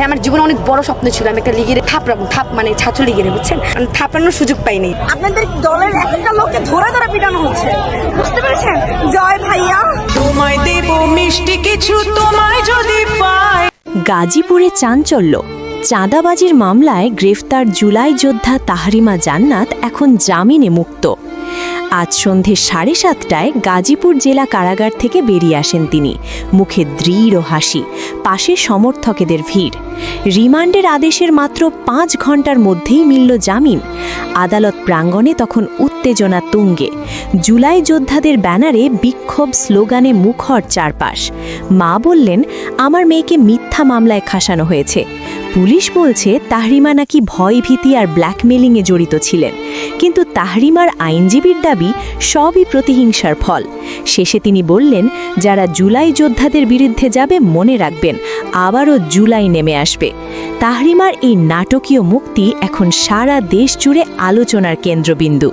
হ্যাঁ, আমার জীবনে অনেক বড় স্বপ্ন ছিল আমি একটা লিগের থাপড়াবো থাপ মানে ছাত্র লিগের বুঝছেন? আমি থাপড়ানোর সুযোগ পাইনি। আপনাদের দলের একটা লোককে ধরে ধরে পিটানো হচ্ছে বুঝতে পেরেছেন? জয় ভাইয়া। তোমায় দেব মিষ্টি কিছু তোমায় যদি পাই। গাজীপুরে চাঞ্চল্য। চাঁদাবাজির মামলায় গ্রেফতার জুলাই যোদ্ধা তাহরিমা জান্নাত এখন জামিনে মুক্ত। আজ সন্ধে সাড়ে সাতটায় গাজীপুর জেলা কারাগার থেকে বেরিয়ে আসেন তিনি। মুখে দৃঢ় হাসি পাশে সমর্থকেদের ভিড়। রিমান্ডের আদেশের মাত্র পাঁচ ঘণ্টার মধ্যেই মিলল জামিন। আদালত প্রাঙ্গণে তখন উত্তেজনা তুঙ্গে। জুলাই যোদ্ধাদের ব্যানারে বিক্ষোভ স্লোগানে মুখর চারপাশ। মা বললেন, আমার মেয়েকে মিথ্যা মামলায় খাসানো হয়েছে। পুলিশ বলছে তাহরিমা নাকি ভয়, ভীতি আর ব্ল্যাকমেলিংয়ে জড়িত ছিলেন। কিন্তু তাহরিমার আইনজীবীর দাবি সবই প্রতিহিংসার ফল। শেষে তিনি বললেন, যারা জুলাই যোদ্ধাদের বিরুদ্ধে যাবে মনে রাখবেন, আবারও জুলাই নেমে আসবে। তাহরিমার এই নাটকীয় মুক্তি এখন সারা দেশ জুড়ে আলোচনার কেন্দ্রবিন্দু।